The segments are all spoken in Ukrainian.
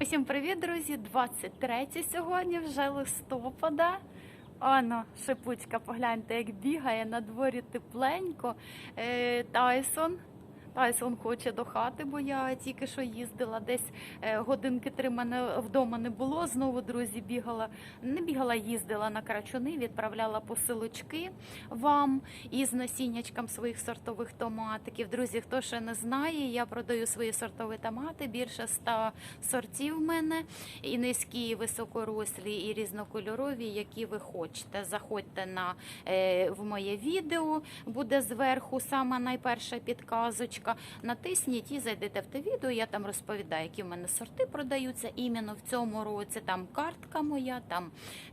Усім привіт, друзі! 23 сьогодні, вже листопада. Ано, шипучка, погляньте, як бігає на дворі тепленько. Е, Тайсон. Тайсон хоче до хати, бо я тільки що їздила десь е, годинки три мене вдома не було. Знову друзі бігала. Не бігала, їздила на крачуни, відправляла посилочки вам із насіннячком своїх сортових томатиків. Друзі, хто ще не знає, я продаю свої сортові томати. Більше 100 сортів в мене і низькі, і високорослі, і різнокольорові, які ви хочете. Заходьте на е, в моє відео, буде зверху сама найперша підказочка. Натисніть і зайдете в те відео. Я там розповідаю, які в мене сорти продаються іменно в цьому році. Там картка моя, там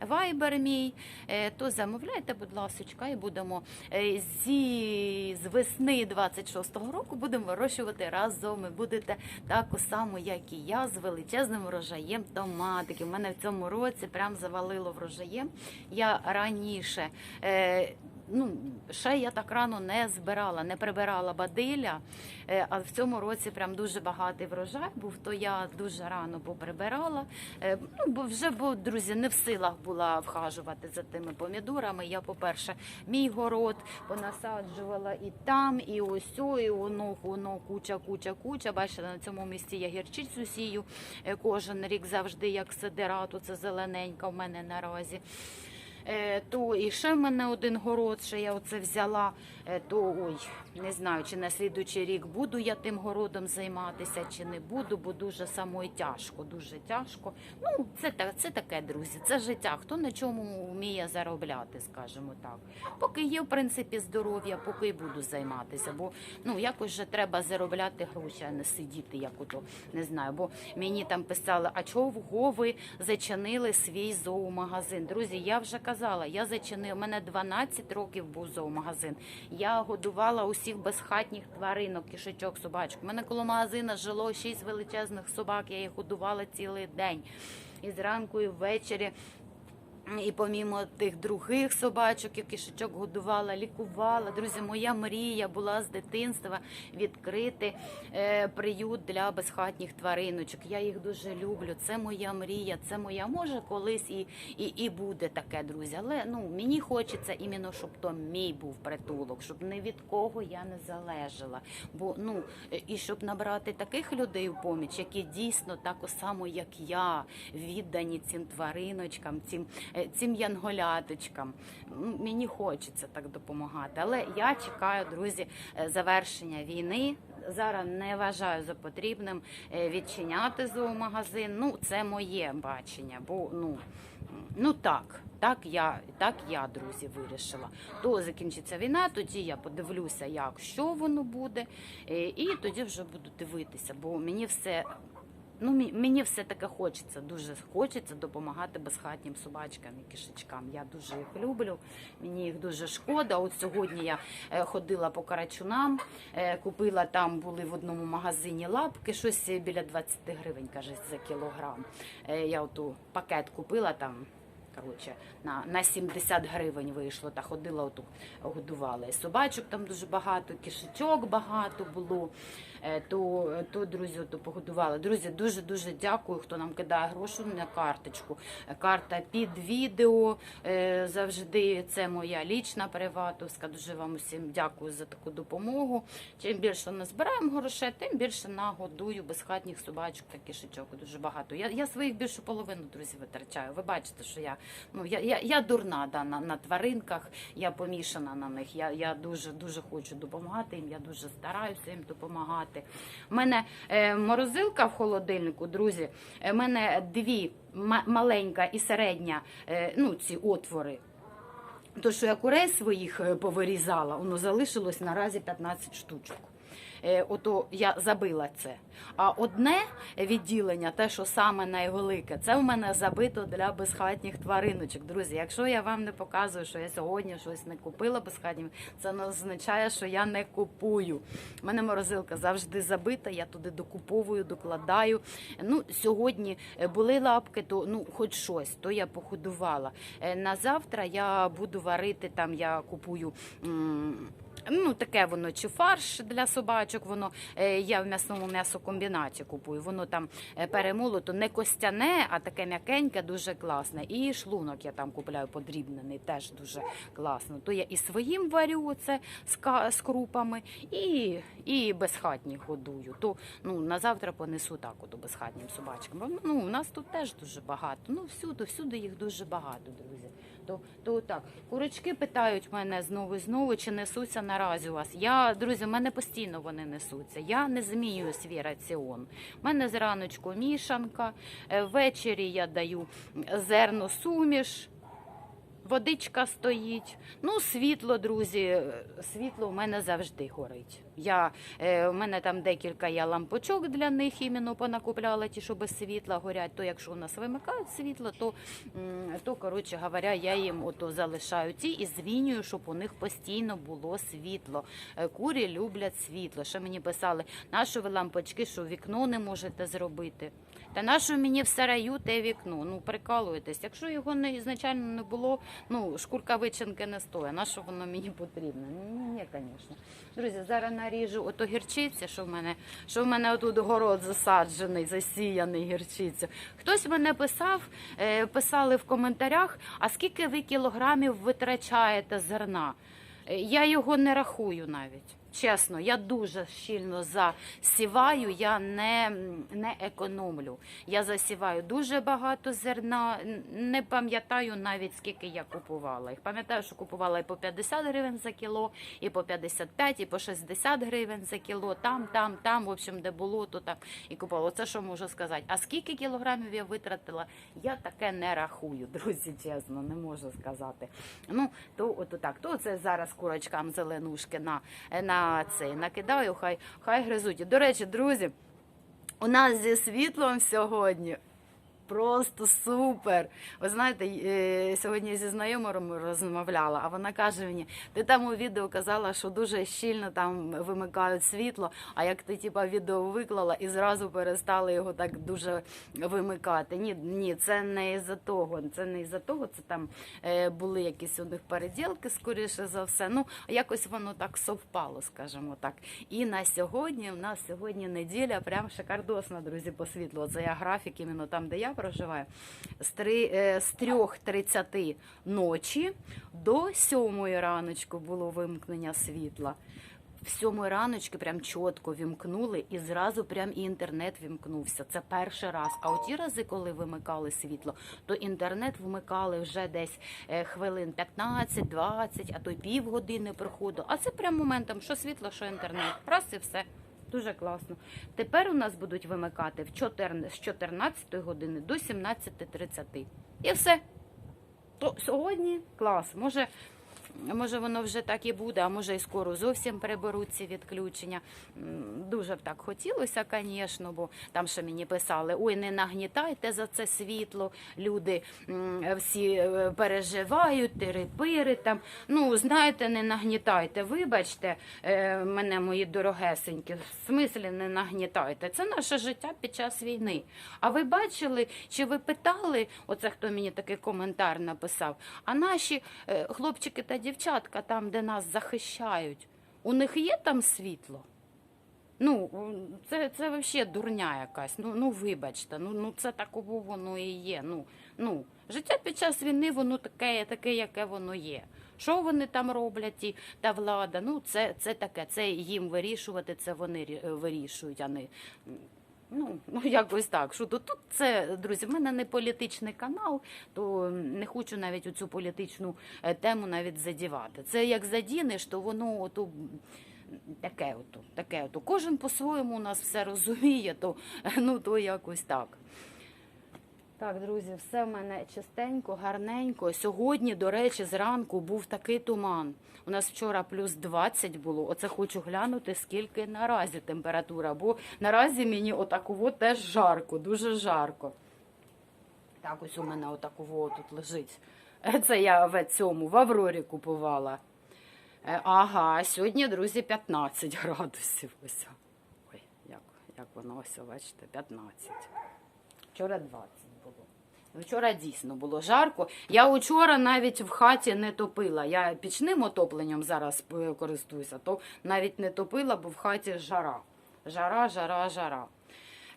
вайбер мій. Е, То замовляйте, будь ласка, і будемо е, зі з весни 26-го року будемо вирощувати разом. І будете так само, як і я, з величезним врожаєм томатиків. У мене в цьому році прям завалило врожаєм. Я раніше. Ну, ще я так рано не збирала, не прибирала бадиля. Е, А в цьому році прям дуже багатий врожай був, то я дуже рано поприбирала. Е, Ну, бо вже, бо, друзі, не в силах була вхажувати за тими помідорами. Я, по-перше, мій город понасаджувала і там, і ось, і воно, воно, куча, куча, куча. Бачите, на цьому місці я гірчицю сію е, кожен рік завжди як сидерату, це зелененька в мене наразі. Е, то і ще в мене один город, що я оце взяла, то ой, не знаю, чи на слідуючий рік буду я тим городом займатися, чи не буду, бо дуже самої тяжко, дуже тяжко. Ну, це, це таке, друзі, це життя. Хто на чому вміє заробляти, скажімо так. Поки є, в принципі, здоров'я, поки й буду займатися, бо ну якось же треба заробляти гроші, а не сидіти, як ото не знаю. Бо мені там писали, а чого ви зачинили свій зоомагазин? Друзі, я вже казала, я зачинила. У мене 12 років був зоомагазин. Я годувала усіх безхатніх тваринок, кішечок, собачок. У мене коло магазина жило шість величезних собак. Я їх годувала цілий день. І зранку, і ввечері. І помімо тих других собачок, і кішечок годувала, лікувала. Друзі, моя мрія була з дитинства відкрити е, приют для безхатніх твариночок. Я їх дуже люблю. Це моя мрія, це моя може колись і, і, і буде таке, друзі. Але ну мені хочеться іменно, щоб то мій був притулок, щоб ні від кого я не залежала. Бо ну е, і щоб набрати таких людей у поміч, які дійсно так само, як я, віддані цим твариночкам, цим, цим янголяточкам. Мені хочеться так допомагати. Але я чекаю, друзі, е, завершення війни. Зараз не вважаю за потрібним е, відчиняти зоомагазин. Ну, це моє бачення, бо ну, ну так. Так я, так я, друзі, вирішила. То закінчиться війна, тоді я подивлюся, як що воно буде, е, і тоді вже буду дивитися, бо мені все. Ну, мені все таки хочеться, дуже хочеться допомагати безхатнім собачкам і кишечкам. Я дуже їх люблю, мені їх дуже шкода. От сьогодні я е, ходила по карачунам, е, купила там, були в одному магазині лапки, щось біля 20 гривень, каже, за кілограм. Е, Я оту пакет купила там. Коротше, на, на 70 гривень вийшло та ходила оту годувала. Собачок там дуже багато, кишечок багато було. Е, То, то друзі, то погодувала. Друзі, дуже дуже дякую, хто нам кидає гроші на карточку. Карта під відео е, завжди. Це моя лічна приватовська. Дуже вам усім дякую за таку допомогу. Чим більше ми збираємо грошей, тим більше нагодую безхатніх собачок та кишечок. Дуже багато. Я, я своїх більшу половину друзі витрачаю. Ви бачите, що я ну я, я, я дурна да, на, на тваринках, я помішана на них. Я, я дуже дуже хочу допомагати їм. Я дуже стараюся їм допомагати. У мене е, морозилка в холодильнику, друзі. У мене дві ма- маленька і середня, е, ну ці отвори. То, що я курей своїх е, повирізала, воно залишилось наразі 15 штучок. Е, Ото я забила це. А одне відділення, те, що саме найвелике, це в мене забито для безхатніх твариночок. Друзі, якщо я вам не показую, що я сьогодні щось не купила безхатнім, це не означає, що я не купую. У мене морозилка завжди забита, я туди докуповую, докладаю. Ну, сьогодні е, були лапки, то ну хоч щось, то я походувала. Е, На завтра я буду варити там, я купую. Ну, таке воно чи фарш для собачок, воно е, я в м'ясному м'ясокомбінаті купую. Воно там е, перемолото не костяне, а таке м'якеньке, дуже класне. І шлунок я там купляю подрібнений, теж дуже класно. То я і своїм варю це з крупами, і, і безхатні годую. То ну, на завтра понесу так от безхатнім собачкам. Ну, у нас тут теж дуже багато. Ну, всюди, всюди їх дуже багато, друзі. То, то так. Курочки питають мене знову і знову, чи несуться наразі у вас. Я, друзі, в мене постійно вони несуться. Я не змінюю свій раціон. У мене зраночку мішанка, е, ввечері я даю зерно суміш. Водичка стоїть. Ну, світло, друзі. е, Світло у мене завжди горить. Я, е, у мене там декілька я лампочок для них іменно понакупляла, ті, що без світла горять. То якщо у нас вимикають світло, то, то коротше говоря, я їм ото залишаю ті і звінюю, щоб у них постійно було світло. Е, Курі люблять світло. Ще мені писали, нащо ви лампочки, що вікно не можете зробити. Та нащо мені в сараю те вікно? Ну, прикалуєтесь. Якщо його не ізначально не було, ну шкурка вичинки не стоїть. На що воно мені потрібно? Ні, ні, звісно. Друзі, зараз наріжу ото гірчиця, що в мене, що в мене отут город засаджений, засіяний гірчицю. Хтось мене писав, е, писали в коментарях, а скільки ви кілограмів витрачаєте зерна? Е, Я його не рахую навіть. Чесно, я дуже щільно засіваю, я не, не економлю. Я засіваю дуже багато зерна, не пам'ятаю навіть скільки я купувала їх. Пам'ятаю, що купувала і по 50 гривень за кіло, і по 55, і по 60 гривень за кіло. Там, там, там, в общем, де було, то там і купувала. Це що можу сказати. А скільки кілограмів я витратила, я таке не рахую, друзі, чесно, не можу сказати. Ну, то от так. То це зараз курочкам зеленушки на, на цей накидаю, хай, хай гризуть. До речі, друзі, у нас зі світлом сьогодні. Просто супер. Ви знаєте, е, сьогодні зі знайомою розмовляла, а вона каже мені: ти там у відео казала, що дуже щільно там вимикають світло. А як ти типа відео виклала і зразу перестали його так дуже вимикати. Ні, ні, це не із-за того. Це не із-за того. Це там е, були якісь у них переділки, скоріше за все. Ну якось воно так совпало, скажімо так. І на сьогодні в нас сьогодні неділя, прям шикардосна, друзі, по світлу. Це я графік, іменно там, де я проживаю. З, три, е, з 3.30 ночі до 7 раночку було вимкнення світла. В сьомої раночки прям чітко вімкнули і зразу прям і інтернет вімкнувся. Це перший раз. А от ті рази, коли вимикали світло, то інтернет вмикали вже десь е, хвилин 15-20, а то й півгодини проходу. А це прям моментом, що світло, що інтернет. Раз і все. Дуже класно. Тепер у нас будуть вимикати в 14, з 14 години до 17.30. І все. То сьогодні клас. Може, може воно вже так і буде, а може і скоро зовсім переберуть ці відключення. Дуже б так хотілося, звісно, бо там ще мені писали: ой, не нагнітайте за це світло. Люди всі е, переживають, терепири там. Ну, знаєте, не нагнітайте. Вибачте е, мене, мої дорогесенькі, в смислі не нагнітайте. Це наше життя під час війни. А ви бачили, чи ви питали, оце хто мені такий коментар написав, а наші е, хлопчики та дівчатка там, де нас захищають, у них є там світло? Ну, це, це взагалі дурня якась. Ну, ну вибачте, ну, ну це такого воно і є. Ну, ну, життя під час війни, воно таке, таке, яке воно є. Що вони там роблять, ті, та влада? Ну, це, це таке, це їм вирішувати, це вони вирішують, а не. Ну, ну якось так. Що тут, тут це, друзі, в мене не політичний канал, то не хочу навіть цю політичну е, тему навіть задівати. Це як задінеш, то воно ото таке ото, таке ото. Кожен по-своєму у нас все розуміє, то ну то якось так. Так, друзі, все в мене чистенько, гарненько. Сьогодні, до речі, зранку був такий туман. У нас вчора плюс 20 було. Оце хочу глянути, скільки наразі температура. Бо наразі мені отаково теж жарко, дуже жарко. Так, ось у мене отаково тут лежить. Це я в цьому в Аврорі купувала. Е, Ага, сьогодні, друзі, 15 градусів. Ось. Ой, як, як воно ось, бачите, 15. Вчора 20 було. Вчора дійсно було жарко. Я вчора навіть в хаті не топила. Я пічним отопленням зараз е, користуюся, то навіть не топила, бо в хаті жара. Жара, жара, жара.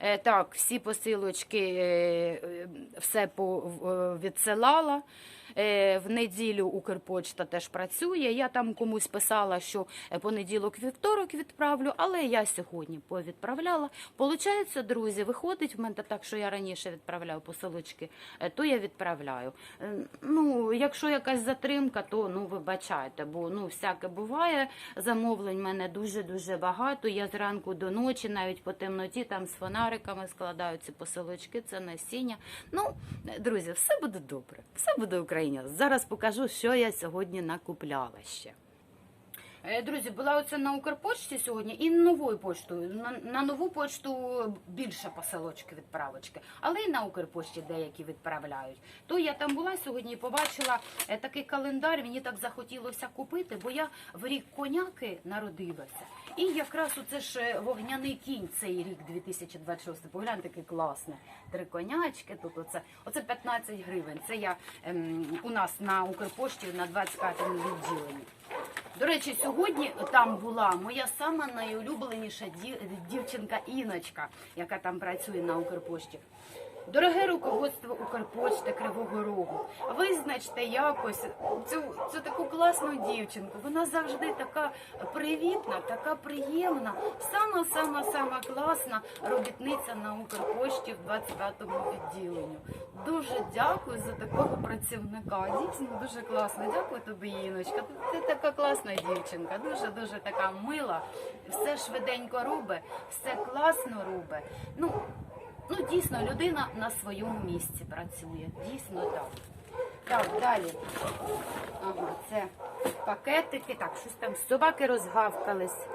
Е, так, всі посилочки е, все відсилала. Е, в неділю Укрпочта теж працює. Я там комусь писала, що е, понеділок вівторок відправлю, але я сьогодні повідправляла. Получається, друзі, виходить в мене так, що я раніше відправляю посилочки, е, то я відправляю. Ну, якщо якась затримка, то ну вибачайте, бо ну всяке буває. Замовлень в мене дуже дуже багато. Я зранку до ночі, навіть по темноті, там з фонариками складаю ці посилочки, це насіння. Ну, друзі, все буде добре, все буде Україна. Зараз покажу, що я сьогодні накупляла ще. Е, Друзі, була оце на Укрпочті сьогодні і новою поштою. На, на нову пошту більше посилочки відправочки, але і на Укрпошті деякі відправляють. То я там була сьогодні і побачила е, такий календар. Мені так захотілося купити, бо я в рік коняки народилася. І якраз оце ж е, вогняний кінь цей рік 2026. Погляньте, який класний. Три конячки. Тут оце, оце 15 гривень. Це я ем, у нас на Укрпошті на 25-му відділенні. До речі, сьогодні там була моя сама найулюбленіша ді- дівчинка Іночка, яка там працює на Укрпошті. Дороге руководство Укрпочти Кривого Рогу, визначте якось цю, цю таку класну дівчинку. Вона завжди така привітна, така приємна, сама сама сама класна робітниця на Укрпошті в 25-му відділенню. Дуже дякую за такого працівника. Дійсно дуже класно. Дякую тобі, Іночка. Ти, ти така класна дівчинка, дуже дуже така мила. Все швиденько робить, все класно робить. Ну, ну дійсно, людина на своєму місці працює. Дійсно так. Так, далі. Ага, це пакетики. Так, щось там собаки розгавкались.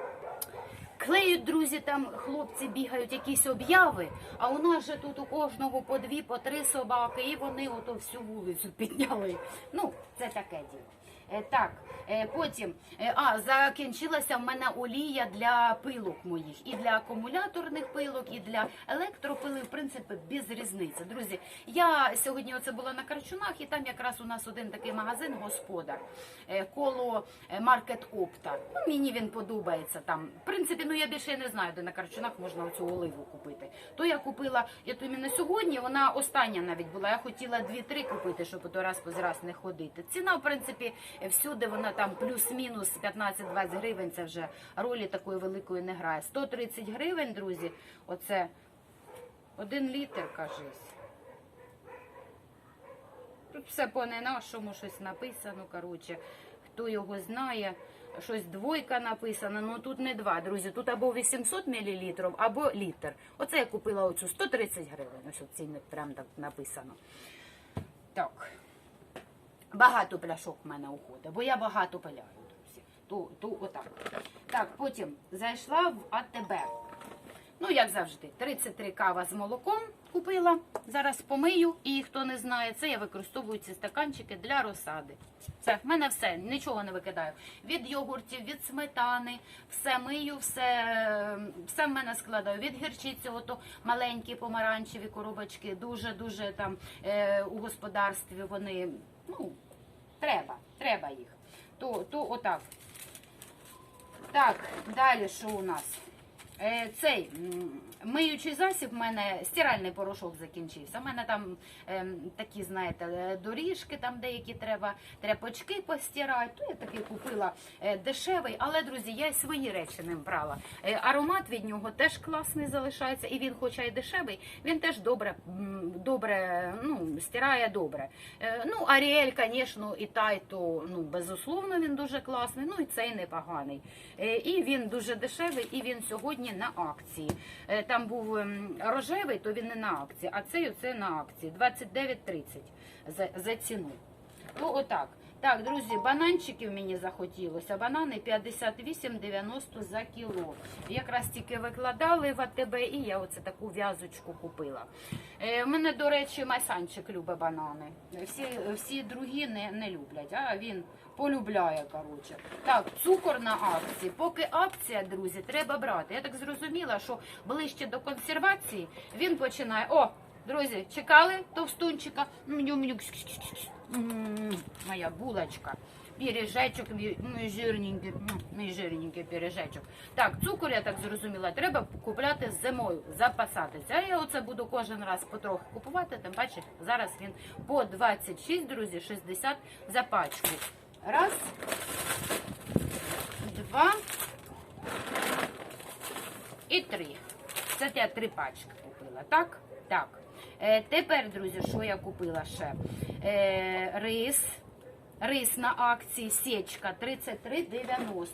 Клеють, друзі, там хлопці бігають якісь обяви, а у нас же тут у кожного по дві, по три собаки, і вони ото всю вулицю підняли. Ну, це таке діло. Е, так, е, потім, е, а, закінчилася в мене олія для пилок моїх. І для акумуляторних пилок, і для електропили, в принципі, без різниці. Друзі, я сьогодні оце була на Карчунах, і там якраз у нас один такий магазин, господар, коло Маркет Опта. Ну, мені він подобається там. В принципі, ну я більше не знаю, де на Карчунах можна оцю оливу купити. То я купила, я то іменно сьогодні, вона остання навіть була. Я хотіла дві-три купити, щоб то раз по раз не ходити. Ціна, в принципі, всюди вона там плюс-мінус 15-20 гривень. Це вже ролі такої великої не грає. 130 гривень, друзі. Оце один літр, кажись. Тут все по нашому щось написано. Коротше, хто його знає, щось двойка написано. Ну тут не два, друзі. Тут або 800 мл, або літр. Оце я купила оцю 130 гривень. Ось цінник прям так написано. Так. Багато пляшок в мене уходить, бо я багато пиляю, друзі. То, то отак. Так, потім зайшла в АТБ. Ну, як завжди, 33 кава з молоком купила. Зараз помию. І хто не знає, це я використовую ці стаканчики для розсади. Це в мене все, нічого не викидаю. Від йогуртів, від сметани, все мию, все, все в мене складаю. Від гірчиці, ото маленькі помаранчеві коробочки, дуже-дуже там е, у господарстві вони, ну, треба, треба їх. То, то отак. Так, далі що у нас? Е, цей миючий засіб, в мене стиральний порошок закінчився. У мене там ем, такі, знаєте, е, доріжки, там деякі треба тряпочки постирати. То я такий купила е, дешевий, але, друзі, я свої речі ним брала. Е, аромат від нього теж класний залишається, і він, хоча й дешевий, він теж добре, добре ну, стирає добре. Е, ну, Аріель, звісно, і той, то ну, безусловно, він дуже класний, ну і цей непоганий. Е, І він дуже дешевий, і він сьогодні на акції. Е, Там був ем, рожевий, то він не на акції, а цей оце на акції. 29,30 за, за ціну. Ну, отак. Так, друзі, бананчиків мені захотілося. Банани 58,90 за кіло. Якраз тільки викладали в АТБ і я оце таку в'язочку купила. Е, в мене, до речі, Майсанчик любить банани. Всі, всі другі не, не люблять, а він полюбляє, коротше. Так, цукор на акції. Поки акція, друзі, треба брати. Я так зрозуміла, що ближче до консервації він починає. О! Друзі, чекали товстунчика? Моя булочка. Піріжечок, мій жирненький, мій жирненький піріжечок. Так, цукор, я так зрозуміла, треба купляти зимою, запасатися. А я оце буду кожен раз потроху купувати, тим паче зараз він по 26, друзі, 60 за пачку. Раз, два і три. Це я три пачки купила, так? Так. Е, тепер, друзі, що я купила ще? Е, рис. Рис на акції сечка 33,90.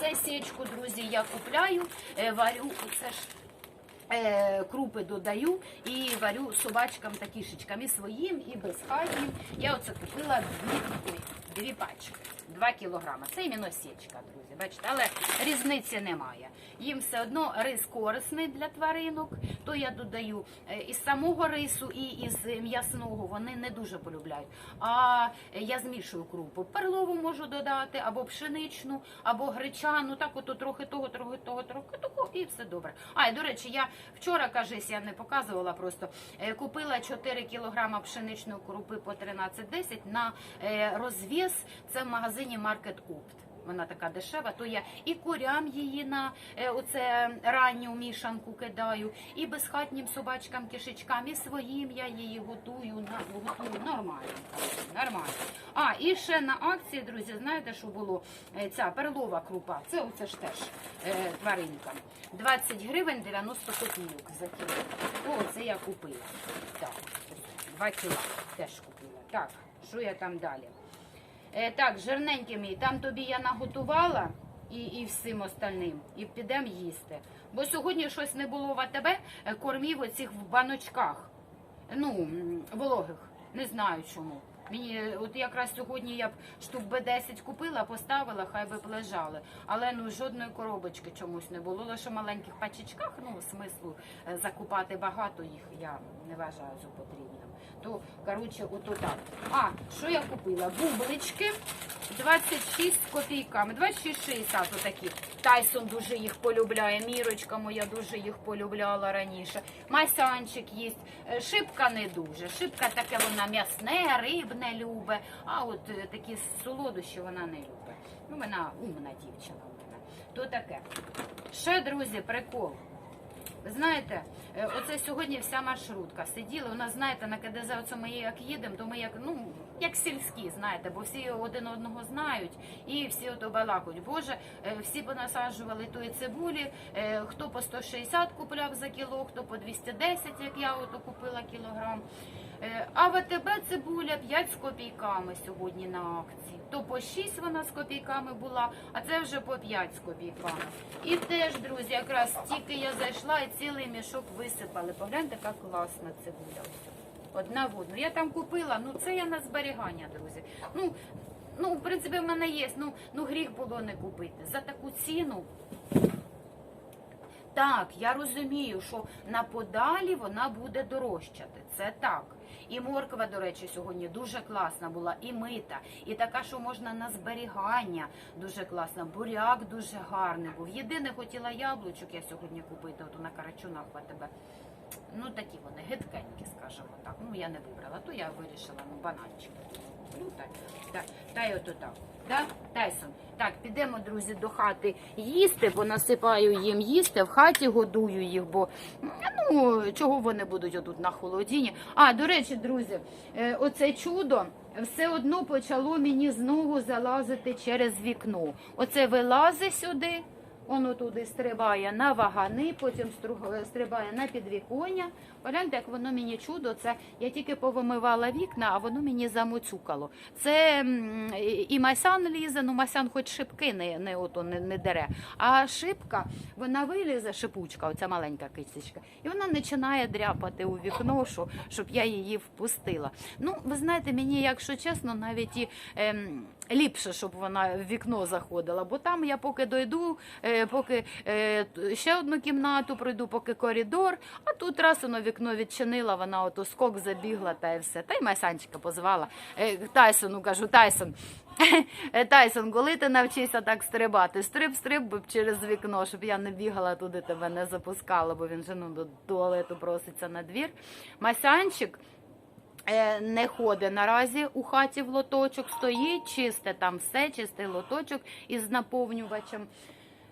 Це сечку, друзі, я купляю, е, варю. Це ж крупи додаю і варю собачкам та кішечкам і своїм, і безхатнім. Я оце купила дві, дві пачки. 2 кілограма. Це іменно січка, друзі. Бачите, але різниці немає. Їм все одно рис корисний для тваринок, то я додаю е, із самого рису і із м'ясного. Вони не дуже полюбляють. А я змішую крупу. Перлову можу додати, або пшеничну, або гречану. Так, ото трохи того, трохи того, трохи того, і все добре. А, і до речі, я вчора, кажись, я не показувала просто. е, Купила 4 кілограма пшеничної крупи по 13,10 на е, розв'яз. Це в магазині Market Opt. Вона така дешева, то я і курям її на е, оце ранню мішанку кидаю, і безхатнім собачкам, кишечкам, і своїм я її готую на готую нормально. Нормально. А, і ще на акції, друзі, знаєте, що було Е, ця перлова крупа. Це оце ж теж е, тваринка. 20 гривень 90 копійок за кіло. О, це я купила. Так, 2 кіла теж купила. Так, що я там далі? Е, так, жирненький мій, там тобі я наготувала і, і всім остальним, і підемо їсти. Бо сьогодні щось не було в АТБ, е, кормів оцих в баночках. Ну, вологих. Не знаю чому. Мені е, от якраз сьогодні я б штук Б10 купила, поставила, хай би б лежали. Але ну жодної коробочки чомусь не було. Лише в маленьких пачечках, ну смислу е, закупати багато їх я не вважаю за потрібним. То коротше, ото так. А що я купила? Бублички 26 з копійками, 26,60 отакі. Тайсон дуже їх полюбляє. Мірочка моя дуже їх полюбляла раніше. Масянчик їсть. Е, Шибка не дуже. Шибка таке вона м'ясне, рибне любить. А от е, такі солодощі вона не любить. Ну, вона умна дівчина. То таке. Ще, друзі, прикол. Знаєте, е, оце сьогодні вся маршрутка Сиділи У нас, знаєте, на КДЗ оце ми як їдемо, то ми як ну як сільські, знаєте, бо всі один одного знають і всі ото балакають. Боже, е, всі понасаджували тої цибулі. е, Хто по 160 купляв за кіло, хто по 210, як я ото купила кілограм. Е, А в АТБ цибуля 5 з копійками сьогодні на акції. То по 6 вона з копійками була, а це вже по 5 з копійками. І теж, друзі, якраз тільки я зайшла і цілий мішок висипали. Погляньте, яка класна цибуля. Одна в одну. Я там купила, ну це я на зберігання, друзі. Ну, ну в принципі, в мене є. Ну, ну гріх було не купити. За таку ціну. Так, я розумію, що на подалі вона буде дорожчати. Це так. І морква, до речі, сьогодні дуже класна була, і мита, і така, що можна на зберігання, дуже класна. Буряк дуже гарний був. Єдине хотіла яблучок я сьогодні купити, от на карачунах в тебе. Ну такі вони гидкенькі, скажімо так. Ну я не вибрала, то я вирішила ну бананчик. Ну, так, та й ото так. Да? Тайсон. Так, підемо, друзі, до хати їсти, бо насипаю їм їсти, в хаті годую їх, бо ну чого вони будуть отут на холодіні. А, до речі, друзі, е, оце чудо все одно почало мені знову залазити через вікно. Оце вилазить сюди. Воно туди стрибає на вагани, потім стру- стрибає на підвіконня. Погляньте, як воно мені чудо. Це я тільки повимивала вікна, а воно мені замоцюкало. Це і- Масян лізе, ну Масян хоч шипки не, не, ото, не, не дере. А шипка, вона вилізе, шипучка, оця маленька кисечка, і вона починає дряпати у вікно, що, щоб я її впустила. Ну, ви знаєте, мені, якщо чесно, навіть і ем, Ліпше, щоб вона в вікно заходила, бо там я поки дойду, е, поки е, ще одну кімнату пройду, поки коридор, а тут раз воно вікно відчинила, вона ото скок забігла та й все. Та й Масянчика позвала. Е, Тайсону кажу, Тайсон, Тайсон, коли ти навчишся так стрибати? Стриб, стриб через вікно, щоб я не бігала туди, тебе не запускала, бо він же ну, до туалету проситься на двір. Масянчик не ходить наразі у хаті в лоточок, стоїть, чисте там все, чистий лоточок із наповнювачем.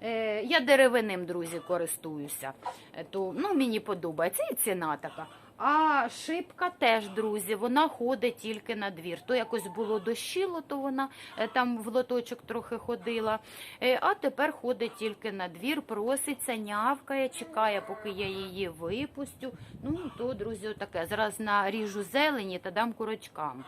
Е, Я деревиним, друзі, користуюся. Е, То, ну, мені подобається і ціна така. А шибка теж, друзі, вона ходить тільки на двір. То якось було дощило, то вона е, там в лоточок трохи ходила. Е, А тепер ходить тільки на двір, проситься, нявкає, чекає, поки я її випустю. Ну, то, друзі, отаке. Зараз наріжу зелені та дам курочкам.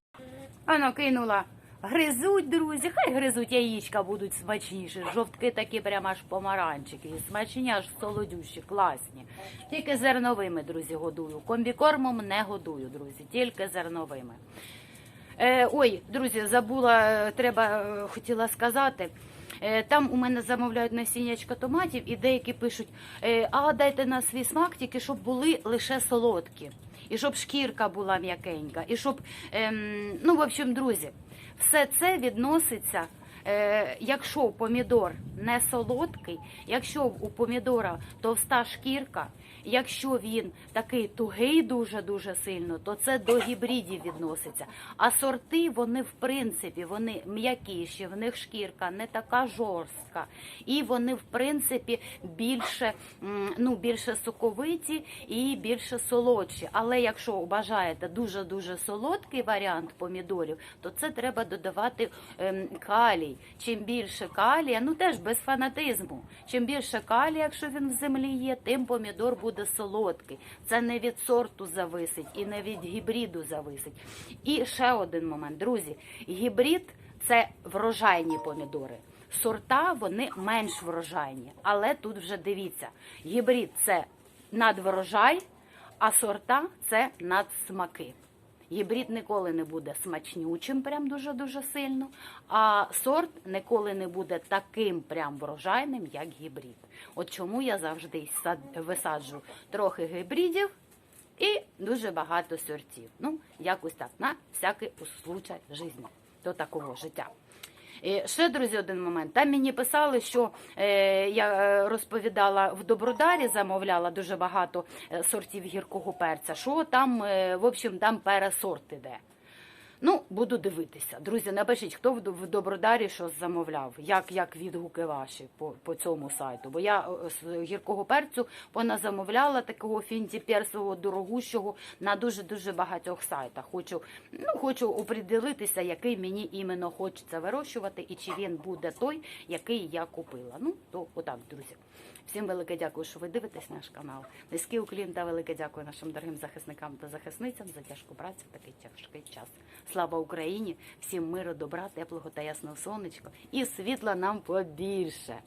Ано кинула. Гризуть, друзі, хай гризуть яєчка будуть смачніші. Жовтки такі прямо аж помаранчики. І смачні, аж солодющі, класні. Тільки зерновими, друзі, годую. Комбікормом не годую, друзі, тільки зерновими. Е, ой, друзі, забула, е, треба, е, хотіла сказати. Е, Там у мене замовляють насіннячка томатів, і деякі пишуть: а дайте на свій смак, тільки щоб були лише солодкі, і щоб шкірка була м'якенька, і щоб, ем, ну, в общем, друзі, все це відноситься. Е, якщо помідор не солодкий, якщо у помідора товста шкірка, якщо він такий тугий дуже дуже сильно, то це до гібридів відноситься. А сорти вони в принципі вони м'якіші, в них шкірка не така жорстка, і вони в принципі більше, ну, більше соковиті і більше солодші. Але якщо бажаєте дуже дуже солодкий варіант помідорів, то це треба додавати ем, Чим більше калія, ну теж без фанатизму. Чим більше калія, якщо він в землі є, тим помідор буде солодкий. Це не від сорту зависить і не від гібриду зависить. І ще один момент, друзі: гібрид це врожайні помідори. Сорта вони менш врожайні, але тут вже дивіться: гібрид це надврожай, а сорта це надсмаки. Гібрид ніколи не буде смачнючим, прям дуже дуже сильно. А сорт ніколи не буде таким прям врожайним, як гібрид. От чому я завжди висаджу трохи гібридів і дуже багато сортів. Ну, якось так, на всякий случай життя, до такого життя. І ще, друзі, один момент. Там мені писали, що е, я е, розповідала в Добродарі, замовляла дуже багато е, сортів гіркого перця. Що там, е, в общем, там пересорт іде. Ну, буду дивитися. Друзі, напишіть, хто в, Добродарі щось замовляв, як, як відгуки ваші по, по цьому сайту. Бо я е, з гіркого перцю вона замовляла такого фінті персового дорогущого на дуже дуже багатьох сайтах. Хочу, ну, хочу оприділитися, який мені іменно хочеться вирощувати, і чи він буде той, який я купила. Ну, то отак, друзі. Всім велике дякую, що ви дивитесь наш канал. Низький уклін та велике дякую нашим дорогим захисникам та захисницям за тяжку працю в такий тяжкий час. Слава Україні! Всім миру, добра, теплого та ясного сонечка і світла нам побільше.